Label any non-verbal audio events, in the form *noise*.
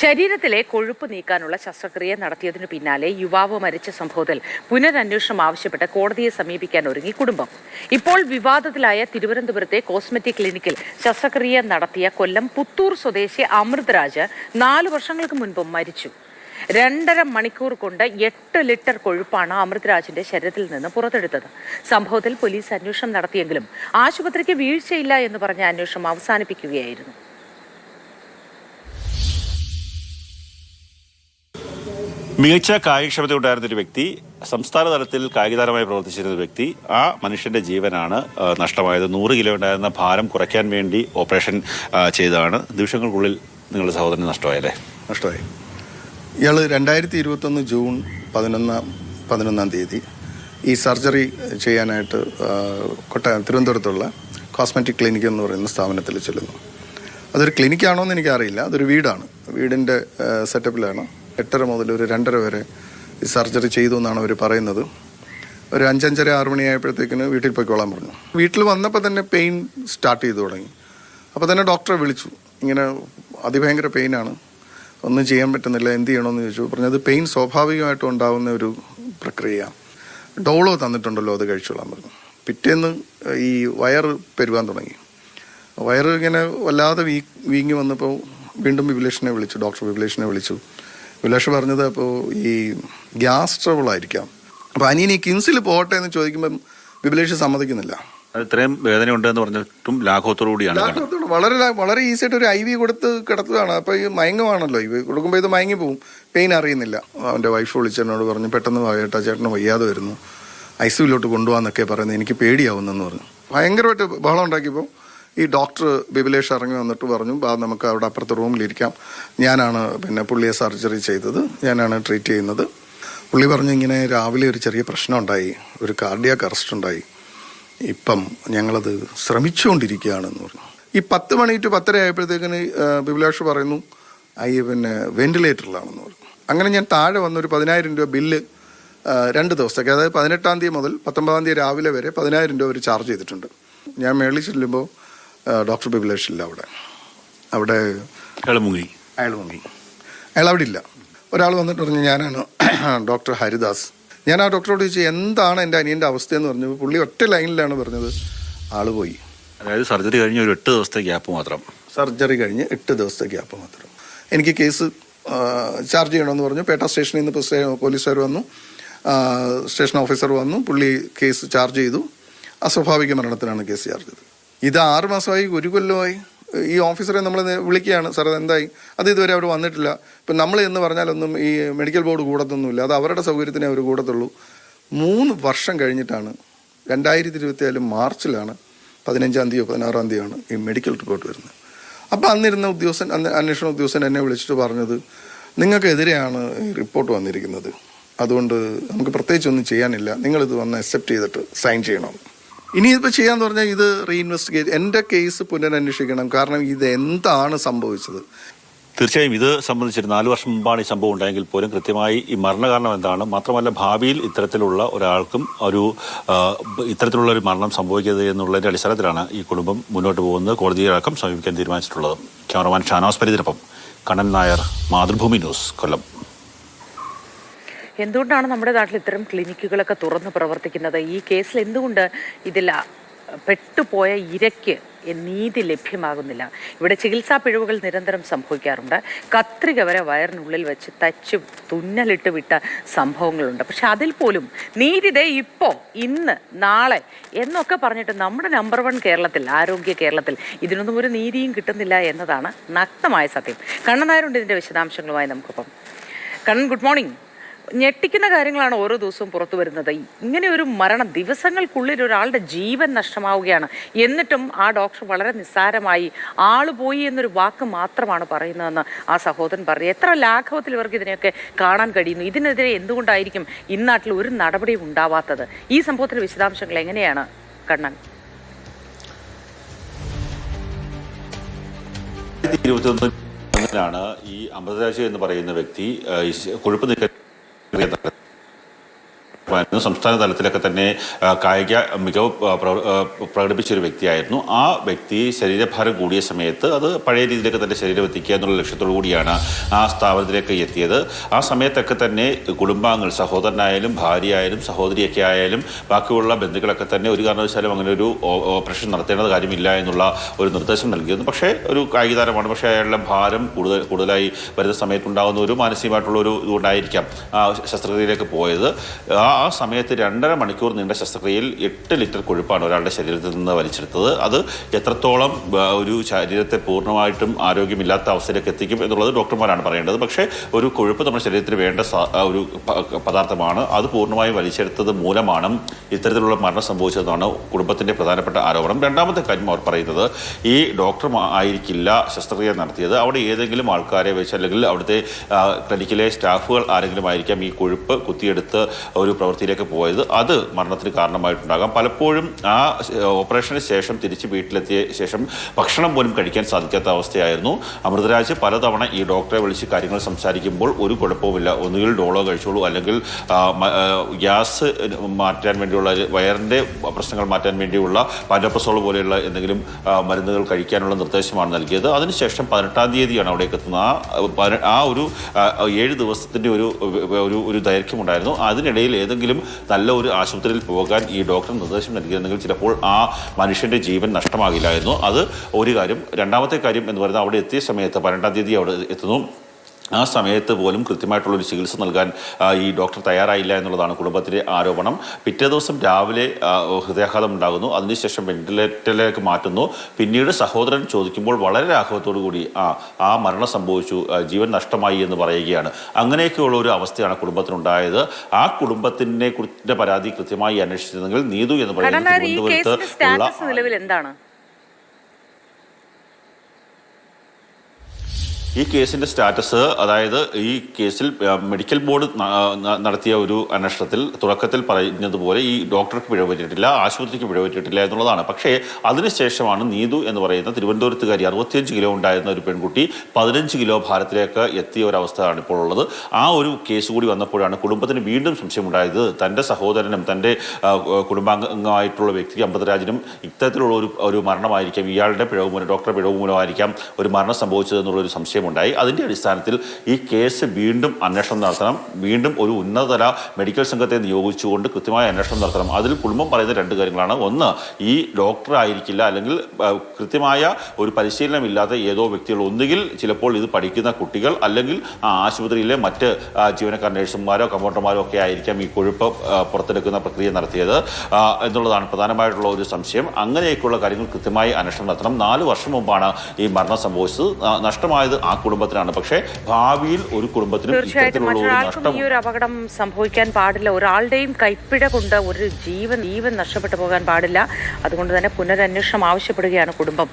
ശരീരത്തിലെ കൊഴുപ്പ് നീക്കാനുള്ള ശസ്ത്രക്രിയ നടത്തിയതിനു പിന്നാലെ യുവാവ് മരിച്ച സംഭവത്തിൽ പുനരന്വേഷണം ആവശ്യപ്പെട്ട് കോടതിയെ സമീപിക്കാൻ ഒരുങ്ങി കുടുംബം. ഇപ്പോൾ വിവാദത്തിലായ തിരുവനന്തപുരത്തെ കോസ്മെറ്റിക് ക്ലിനിക്കിൽ ശസ്ത്രക്രിയ നടത്തിയ കൊല്ലം പുത്തൂർ സ്വദേശി അമൃത്രാജ് നാല് വർഷങ്ങൾക്ക് മുൻപ് മരിച്ചു. രണ്ടര മണിക്കൂർ കൊണ്ട് എട്ട് ലിറ്റർ കൊഴുപ്പാണ് അമൃത്രാജിന്റെ ശരീരത്തിൽ നിന്ന് പുറത്തെടുത്തത്. സംഭവത്തിൽ പോലീസ് അന്വേഷണം നടത്തിയെങ്കിലും ആശുപത്രിക്ക് വീഴ്ചയില്ല എന്ന് പറഞ്ഞ അന്വേഷണം അവസാനിപ്പിക്കുകയായിരുന്നു. മികച്ച കായികക്ഷമത ഉണ്ടായിരുന്ന ഒരു വ്യക്തി സംസ്ഥാന തലത്തിൽ കായികതാരമായി പ്രവർത്തിച്ചിരുന്ന വ്യക്തി ആ മനുഷ്യന്റെ ജീവനാണ് നഷ്ടമായത്. നൂറ് കിലോ ഉണ്ടായിരുന്ന ഭാരം കുറയ്ക്കാൻ വേണ്ടി ഓപ്പറേഷൻ ചെയ്തതാണ്. നിമിഷങ്ങൾക്കുള്ളിൽ നിങ്ങളുടെ സഹോദരൻ നഷ്ടമായല്ലേ? നഷ്ടമായി. ഇയാൾ രണ്ടായിരത്തി ഇരുപത്തൊന്ന് ജൂൺ പതിനൊന്നാം പതിനൊന്നാം തീയതി ഈ സർജറി ചെയ്യാനായിട്ട് കൊട്ട തിരുവനന്തപുരത്തുള്ള കോസ്മെറ്റിക് ക്ലിനിക് എന്ന് പറയുന്ന സ്ഥാപനത്തിൽ ചെല്ലുന്നു. അതൊരു ക്ലിനിക്കാണോ എന്ന് എനിക്കറിയില്ല. അതൊരു വീടാണ്. വീടിന്റെ സെറ്റപ്പിലാണ്. എട്ടര മുതൽ ഒരു രണ്ടര വരെ ഈ സർജറി ചെയ്തു എന്നാണ് അവർ പറയുന്നത്. ഒരു അഞ്ചഞ്ചര ആറ് മണിയായപ്പോഴത്തേക്കിന് വീട്ടിൽ പോയിക്കോളാൻ പറഞ്ഞു. വീട്ടിൽ വന്നപ്പോൾ തന്നെ പെയിൻ സ്റ്റാർട്ട് ചെയ്തു തുടങ്ങി. അപ്പോൾ തന്നെ ഡോക്ടറെ വിളിച്ചു. ഇങ്ങനെ അതിഭയങ്കര പെയിനാണ് ഒന്നും ചെയ്യാൻ പറ്റുന്നില്ല എന്ത് ചെയ്യണമെന്ന് ചോദിച്ചു. പറഞ്ഞത് പെയിൻ സ്വാഭാവികമായിട്ടും ഉണ്ടാകുന്ന ഒരു പ്രക്രിയ. ഡോളോ തന്നിട്ടുണ്ടല്ലോ അത് കഴിച്ചോളാൻ പറഞ്ഞു. പിറ്റേന്ന് ഈ വയർ പെരുവാൻ തുടങ്ങി. വയറ് ഇങ്ങനെ വല്ലാതെ വീ വീങ്ങി വന്നപ്പോൾ വീണ്ടും വിപുലേഷനെ വിളിച്ചു ഡോക്ടർ വിപുലേഷനെ വിളിച്ചു. വിപിലേഷ് പറഞ്ഞത് അപ്പോൾ ഈ ഗ്യാസ് ട്രബിൾ ആയിരിക്കാം. അപ്പോൾ അനിയൻ ഈ കിൻസിൽ പോകട്ടെ എന്ന് ചോദിക്കുമ്പം വിപുലേഷ് സമ്മതിക്കുന്നില്ല. ഇത്രയും വേദന ഉണ്ടെന്ന് പറഞ്ഞിട്ടും ലാഘവത്തോടുകൂടിയാണ് കൂടിയാണ് ലാഘവത്തോടെ വളരെ വളരെ ഈസി ആയിട്ട് ഒരു ഐ വി കൊടുത്ത് കിടത്തുകയാണ് അപ്പോൾ ഈ മയങ്ങുവാണല്ലോ ഇവ കൊടുക്കുമ്പോൾ ഇത് മയങ്ങി പോവും. പെയിൻ അറിയുന്നില്ല. അവന്റെ വൈഫ് വിളിച്ചെന്നോട് പറഞ്ഞു പെട്ടെന്ന് ചേട്ടാ ചേട്ടന് വയ്യാതെ വരുന്നു. ഐ സിയിലോട്ട് കൊണ്ടുപോകാന്നൊക്കെ പറയുന്നത് എനിക്ക് പേടിയാവുന്നെന്ന് പറഞ്ഞു. ഭയങ്കരമായിട്ട് ബഹളം ഉണ്ടാക്കിയപ്പോൾ ഈ ഡോക്ടർ ബിബിലേഷ് ഇറങ്ങി വന്നിട്ട് പറഞ്ഞു ബാ നമുക്ക് അവിടെ അപ്പുറത്തെ റൂമിലിരിക്കാം ഞാനാണ് പിന്നെ പുള്ളിയെ സർജറി ചെയ്തത്. ഞാനാണ് ട്രീറ്റ് ചെയ്യുന്നത്. പുള്ളി പറഞ്ഞു ഇങ്ങനെ രാവിലെ ഒരു ചെറിയ പ്രശ്നം ഉണ്ടായി. ഒരു കാർഡിയാക്ക് അറസ്റ്റ് ഉണ്ടായി. ഇപ്പം ഞങ്ങളത് ശ്രമിച്ചുകൊണ്ടിരിക്കുകയാണെന്ന് പറഞ്ഞു. ഈ പത്ത് മണി ടു പത്തര ആയപ്പോഴത്തേക്കിന് ബിബിലാഷ് പറയുന്നു ഈ പിന്നെ വെന്റിലേറ്ററിലാണെന്ന് പറഞ്ഞു. അങ്ങനെ ഞാൻ താഴെ വന്ന ഒരു പതിനായിരം രൂപ ബില്ല് രണ്ട് ദിവസത്തേക്ക് അതായത് പതിനെട്ടാം തീയതി മുതൽ പത്തൊമ്പതാം തീയതി രാവിലെ വരെ പതിനായിരം രൂപ അവർ ചാർജ് ചെയ്തിട്ടുണ്ട്. ഞാൻ മേളിൽ ചെല്ലുമ്പോൾ ഡോക്ടർ ബിബിലേഷ് ഇല്ല അവിടെ. അവിടെ അയാൾ മുങ്ങി അയാൾ മുങ്ങി അയാൾ അവിടെ ഇല്ല ഒരാൾ വന്നിട്ട് പറഞ്ഞു ഞാനാണ് *clears throat* ഡോക്ടർ ഹരിദാസ്. ഞാൻ ആ ഡോക്ടറോട് ചോദിച്ചു എന്താണ് എന്റെ അനിയന്റെ അവസ്ഥയെന്ന് പറഞ്ഞു? പുള്ളി ഒറ്റ ലൈനിലാണ് പറഞ്ഞത്. ആൾ പോയി. അതായത് സർജറി കഴിഞ്ഞ് ഒരു എട്ട് ദിവസത്തെ ഗ്യാപ്പ് മാത്രം. സർജറി കഴിഞ്ഞ് എട്ട് ദിവസത്തെ ഗ്യാപ്പ് മാത്രം. എനിക്ക് കേസ് ചാർജ് ചെയ്യണമെന്ന് പറഞ്ഞു. പേട്ട സ്റ്റേഷനിൽ നിന്ന് പോലീസ് പോലീസുകാർ വന്നു. സ്റ്റേഷൻ ഓഫീസർ വന്നു. പുള്ളി കേസ് ചാർജ് ചെയ്തു. അസ്വാഭാവിക മരണത്തിനാണ് കേസ് ചാർജ് ചെയ്തത്. ഇത് ആറ് മാസമായി ഒരു കൊല്ലമായി. ഈ ഓഫീസറെ നമ്മൾ വിളിക്കുകയാണ്. സാർ എന്തായി അത് ഇതുവരെ അവർ വന്നിട്ടില്ല. ഇപ്പം നമ്മൾ എന്ന് പറഞ്ഞാലൊന്നും ഈ മെഡിക്കൽ ബോർഡ് കൂടത്തൊന്നുമില്ല. അത് അവരുടെ സൗകര്യത്തിനെ അവർ കൂടത്തുള്ളൂ. മൂന്ന് വർഷം കഴിഞ്ഞിട്ടാണ് രണ്ടായിരത്തി ഇരുപത്തിയാൽ മാർച്ചിലാണ് പതിനഞ്ചാം തീയതിയോ പതിനാറാം തീയതിയാണ് ഈ മെഡിക്കൽ റിപ്പോർട്ട് വരുന്നത്. അപ്പോൾ അന്നിരുന്ന ഉദ്യോഗസ്ഥൻ അന്ന് അന്വേഷണ ഉദ്യോഗസ്ഥൻ എന്നെ വിളിച്ചിട്ട് പറഞ്ഞത് നിങ്ങൾക്കെതിരെയാണ് ഈ റിപ്പോർട്ട് വന്നിരിക്കുന്നത്. അതുകൊണ്ട് നമുക്ക് പ്രത്യേകിച്ചൊന്നും ചെയ്യാനില്ല. നിങ്ങളിത് വന്ന് അക്സെപ്റ്റ് ചെയ്തിട്ട് സൈൻ ചെയ്യണം. ഇനി ചെയ്യാന്ന് പറഞ്ഞാൽ ഇത് റീഇൻവെസ്റ്റിഗേറ്റ് എന്റെ കേസ് പുനരന്വേഷിക്കണം. കാരണം ഇത് എന്താണ് സംഭവിച്ചത്? തീർച്ചയായും ഇത് സംബന്ധിച്ച് നാല് വർഷം മുമ്പാണ് ഈ സംഭവം ഉണ്ടായെങ്കിൽ പോലും കൃത്യമായി ഈ മരണകാരണം എന്താണ്? മാത്രമല്ല ഭാവിയിൽ ഇത്തരത്തിലുള്ള ഒരാൾക്കും ഒരു ഇത്തരത്തിലുള്ള ഒരു മരണം സംഭവിക്കരുത് എന്നുള്ളതിന്റെ അടിസ്ഥാനത്തിലാണ് ഈ കുടുംബം മുന്നോട്ട് പോകുന്നത്. കോടതിയടക്കം സമീപിക്കാൻ തീരുമാനിച്ചിട്ടുള്ളത്. ക്യാമറമാൻ ഷാനോസ് പരിതിനൊപ്പം കണ്ണൻ നായർ മാതൃഭൂമി ന്യൂസ് കൊല്ലം. എന്തുകൊണ്ടാണ് നമ്മുടെ നാട്ടിൽ ഇത്തരം ക്ലിനിക്കുകളൊക്കെ തുറന്ന് പ്രവർത്തിക്കുന്നത്? ഈ കേസിൽ എന്തുകൊണ്ട് ഇതിൽ പെട്ടുപോയ ഇരയ്ക്ക് നീതി ലഭ്യമാകുന്നില്ല? ഇവിടെ ചികിത്സാ പിഴവുകൾ നിരന്തരം സംഭവിക്കാറുണ്ട്. കത്രിക വരെ വയറിനുള്ളിൽ വെച്ച് തച്ച് തുന്നലിട്ട് വിട്ട സംഭവങ്ങളുണ്ട്. പക്ഷെ അതിൽ പോലും നീതി ദേ ഇപ്പോൾ ഇന്ന് നാളെ എന്നൊക്കെ പറഞ്ഞിട്ട് നമ്മുടെ നമ്പർ വൺ കേരളത്തിൽ ആരോഗ്യ കേരളത്തിൽ ഇതിനൊന്നും ഒരു നീതിയും കിട്ടുന്നില്ല എന്നതാണ് നഗ്നമായ സത്യം. കണ്ണനായരുണ്ട് ഇതിന്റെ വിശദാംശങ്ങളുമായി നമുക്കൊപ്പം. Kannan good morning. ഞെട്ടിക്കുന്ന കാര്യങ്ങളാണ് ഓരോ ദിവസവും പുറത്തു വരുന്നത്. ഇങ്ങനെ ഒരു മരണം ദിവസങ്ങൾക്കുള്ളിൽ ഒരാളുടെ ജീവൻ നഷ്ടമാവുകയാണ്. എന്നിട്ടും ആ ഡോക്ടർ വളരെ നിസ്സാരമായി ആൾ പോയി എന്നൊരു വാക്ക് മാത്രമാണ് പറയുന്നതെന്ന് ആ സഹോദരൻ പറഞ്ഞു എത്ര ലാഘവത്തിൽ ഇവർക്ക് ഇതിനെയൊക്കെ കാണാൻ കഴിയുന്നു. ഇതിനെതിരെ എന്തുകൊണ്ടായിരിക്കും ഇന്നാട്ടിൽ ഒരു നടപടിയും ഉണ്ടാവാത്തത്? ഈ സംഭവത്തിലെ വിശദാംശങ്ങൾ എങ്ങനെയാണ്? കണ്ണൻ. ാണ് ഈ അമൃതരാജ എന്ന് പറയുന്ന വ്യക്തി കൊഴുപ്പ് നീക്കം redan ആയിരുന്നു. സംസ്ഥാന തലത്തിലൊക്കെ തന്നെ കായിക മികവ് ആ, പ്ര- ആ, പ്രകടിപ്പിച്ച ഒരു വ്യക്തിയായിരുന്നു. ആ വ്യക്തി ശരീരഭാരം കൂടിയ സമയത്ത് അത് പഴയ രീതിയിലൊക്കെ തന്നെ ശരീരം എത്തിക്കുക എന്നുള്ള ലക്ഷ്യത്തോടു കൂടിയാണ് ആ സ്ഥാപനത്തിലേക്ക് എത്തിയത്. ആ സമയത്തൊക്കെ തന്നെ കുടുംബാംഗങ്ങൾ സഹോദരനായാലും ഭാര്യയായാലും സഹോദരിയൊക്കെ ആയാലും ബാക്കിയുള്ള ബന്ധുക്കളൊക്കെ തന്നെ ഒരു കാരണവശാലും അങ്ങനെ ഒരു ഓപ്പറേഷൻ നടത്തേണ്ടത് കാര്യമില്ല എന്നുള്ള ഒരു നിർദ്ദേശം നൽകിയിരുന്നു. പക്ഷേ ഒരു കായിക താരമാണ് പക്ഷേ അയാളുടെ ഭാരം കൂടുതൽ കൂടുതലായി വരുന്ന സമയത്തുണ്ടാകുന്ന ഒരു മാനസികമായിട്ടുള്ള ഒരു ഇതുകൊണ്ടായിരിക്കാം ശസ്ത്രക്രിയയിലേക്ക് പോയത്. ആ ആ സമയത്ത് രണ്ടര മണിക്കൂർ നീണ്ട ശസ്ത്രക്രിയയിൽ എട്ട് ലിറ്റർ കൊഴുപ്പാണ് ഒരാളുടെ ശരീരത്തിൽ നിന്ന് വലിച്ചെടുത്തത്. അത് എത്രത്തോളം ഒരു ശരീരത്തെ പൂർണമായിട്ടും ആരോഗ്യമില്ലാത്ത അവസ്ഥയിലേക്ക് എത്തിക്കും എന്നുള്ളത് ഡോക്ടർമാരാണ് പറയേണ്ടത്. പക്ഷേ ഒരു കൊഴുപ്പ് നമ്മുടെ ശരീരത്തിന് വേണ്ട ഒരു പദാർത്ഥമാണ്. അത് പൂർണമായും വലിച്ചെടുത്തത് മൂലമാണ് ഇത്തരത്തിലുള്ള മരണം സംഭവിച്ചതെന്നാണ് കുടുംബത്തിന്റെ പ്രധാനപ്പെട്ട ആരോപണം. രണ്ടാമത്തെ കാര്യം അവർ പറയുന്നത് ഈ ഡോക്ടർ ആയിരിക്കില്ല ശസ്ത്രക്രിയ നടത്തിയത്. അവിടെ ഏതെങ്കിലും ആൾക്കാരെ വെച്ച് അല്ലെങ്കിൽ അവിടുത്തെ ക്ലിനിക്കിലെ സ്റ്റാഫുകൾ ആരെങ്കിലും ആയിരിക്കാം ഈ കൊഴുപ്പ് കുത്തിയെടുത്ത് ഒരു പ്രവൃത്തിയിലേക്ക് പോയത് അത് മരണത്തിന് കാരണമായിട്ടുണ്ടാകാം. പലപ്പോഴും ആ ഓപ്പറേഷന് ശേഷം തിരിച്ച് വീട്ടിലെത്തിയ ശേഷം ഭക്ഷണം പോലും കഴിക്കാൻ സാധിക്കാത്ത അവസ്ഥയായിരുന്നു. അമൃതരാജ് പലതവണ ഈ ഡോക്ടറെ വിളിച്ച് കാര്യങ്ങൾ സംസാരിക്കുമ്പോൾ ഒരു കുഴപ്പവുമില്ല. ഒന്നുകിൽ ഡോളോ കഴിച്ചോളൂ. അല്ലെങ്കിൽ ഗ്യാസ് മാറ്റാൻ വേണ്ടിയുള്ള വയറിന്റെ പ്രശ്നങ്ങൾ മാറ്റാൻ വേണ്ടിയുള്ള പാൻഡപ്രസോൾ പോലെയുള്ള എന്തെങ്കിലും മരുന്നുകൾ കഴിക്കാനുള്ള നിർദ്ദേശമാണ് നൽകിയത്. അതിനുശേഷം പതിനെട്ടാം തീയതിയാണ് അവിടേക്ക് എത്തുന്നത്. ആ ആ ഒരു ഏഴ് ദിവസത്തിന്റെ ഒരു ഒരു ദൈർഘ്യമുണ്ടായിരുന്നു. അതിനിടയിൽ ഏതെങ്കിലും നല്ല ഒരു ആശുപത്രിയിൽ പോകാൻ ഈ ഡോക്ടർ നിർദ്ദേശം നൽകിയിരുന്നെങ്കിൽ ചിലപ്പോൾ ആ മനുഷ്യന്റെ ജീവൻ നഷ്ടമാകില്ലായിരുന്നു. അത് ഒരു കാര്യം. രണ്ടാമത്തെ കാര്യം എന്ന് പറയുന്നത് അവിടെ എത്തിയ സമയത്ത് പന്ത്രണ്ടാം തീയതി അവിടെ എത്തുന്നു. ആ സമയത്ത് പോലും കൃത്യമായിട്ടുള്ളൊരു ചികിത്സ നൽകാൻ ഈ ഡോക്ടർ തയ്യാറായില്ല എന്നുള്ളതാണ് കുടുംബത്തിലെ ആരോപണം. പിറ്റേ ദിവസം രാവിലെ ഹൃദയാഘാതം ഉണ്ടാകുന്നു. അതിനുശേഷം വെന്റിലേറ്ററിലേക്ക് മാറ്റുന്നു. പിന്നീട് സഹോദരൻ ചോദിക്കുമ്പോൾ വളരെ രാഘവത്തോടു കൂടി ആ ആ മരണം സംഭവിച്ചു ജീവൻ നഷ്ടമായി എന്ന് പറയുകയാണ്. അങ്ങനെയൊക്കെയുള്ള ഒരു അവസ്ഥയാണ് കുടുംബത്തിനുണ്ടായത്. ആ കുടുംബത്തിനെ കുറിച്ച് പരാതി കൃത്യമായി അന്വേഷിച്ചിരുന്നെങ്കിൽ നീതു എന്ന് പറയുന്നത് തിരുവനന്തപുരത്ത് ഉള്ള നിലവിൽ എന്താണ് ഈ കേസിന്റെ സ്റ്റാറ്റസ് അതായത് ഈ കേസിൽ മെഡിക്കൽ ബോർഡ് നടത്തിയ ഒരു അന്വേഷണത്തിൽ തുടക്കത്തിൽ പറഞ്ഞതുപോലെ ഈ ഡോക്ടർക്ക് പിഴ പറ്റിയിട്ടില്ല ആശുപത്രിക്ക് പിഴ പറ്റിയിട്ടില്ല എന്നുള്ളതാണ്. പക്ഷേ അതിനുശേഷമാണ് നീതു എന്ന് പറയുന്ന തിരുവനന്തപുരത്തുകാരി അറുപത്തിയഞ്ച് കിലോ ഉണ്ടായിരുന്ന ഒരു പെൺകുട്ടി പതിനഞ്ച് കിലോ ഭാരത്തിലേക്ക് എത്തിയ ഒരു അവസ്ഥയാണ് ഇപ്പോൾ ഉള്ളത്. ആ ഒരു കേസ് കൂടി വന്നപ്പോഴാണ് കുടുംബത്തിന് വീണ്ടും സംശയമുണ്ടായത്. തന്റെ സഹോദരനും തന്റെ കുടുംബാംഗമായിട്ടുള്ള വ്യക്തി അമ്പതരാജനും ഇത്തരത്തിലുള്ള ഒരു ഒരു മരണമായിരിക്കാം. ഇയാളുടെ പിഴവ് മൂലം ഡോക്ടറുടെ പിഴവ് മൂലമായിരിക്കാം ഒരു മരണം സംഭവിച്ചത് സംശയം സംശയമുണ്ടായി അതിന്റെ അടിസ്ഥാനത്തിൽ ഈ കേസ് വീണ്ടും അന്വേഷണം നടത്തണം. വീണ്ടും ഒരു ഉന്നതതല മെഡിക്കൽ സംഘത്തെ നിയോഗിച്ചുകൊണ്ട് കൃത്യമായ അന്വേഷണം നടത്തണം. അതിൽ കുടുംബം പറയുന്ന രണ്ട് കാര്യങ്ങളാണ്. ഒന്ന് ഈ ഡോക്ടർ ആയിരിക്കില്ല അല്ലെങ്കിൽ കൃത്യമായ ഒരു പരിശീലനമില്ലാത്ത ഏതോ വ്യക്തികൾ. ഒന്നുകിൽ ചിലപ്പോൾ ഇത് പഠിക്കുന്ന കുട്ടികൾ അല്ലെങ്കിൽ ആ ആശുപത്രിയിലെ മറ്റ് ജീവനക്കാർ നഴ്സുമാരോ കമ്പൗണ്ടർമാരോ ഒക്കെ ആയിരിക്കാം ഈ കൊഴുപ്പ് പുറത്തെടുക്കുന്ന പ്രക്രിയ നടത്തിയത്. എന്നുള്ളതാണ് പ്രധാനമായിട്ടുള്ള ഒരു സംശയം. അങ്ങനെയൊക്കെയുള്ള കാര്യങ്ങൾ കൃത്യമായി അന്വേഷണം നടത്തണം. നാല് വർഷം മുമ്പാണ് ഈ മരണം സംഭവിച്ചത്. നഷ്ടമായത് ആ കുടുംബത്തിനാണ് പക്ഷേ ഭാവിയിൽ ഒരു കുടുംബത്തിന് തീർച്ചയായിട്ടും. മറ്റൊരാൾക്കും ഈ ഒരു അപകടം സംഭവിക്കാൻ പാടില്ല. ഒരാളുടെയും കൈപ്പിഴ കൊണ്ട് ഒരു ജീവൻ ജീവൻ നഷ്ടപ്പെട്ടു പോകാൻ പാടില്ല. അതുകൊണ്ട് തന്നെ പുനരന്വേഷണം ആവശ്യപ്പെടുകയാണ് കുടുംബം.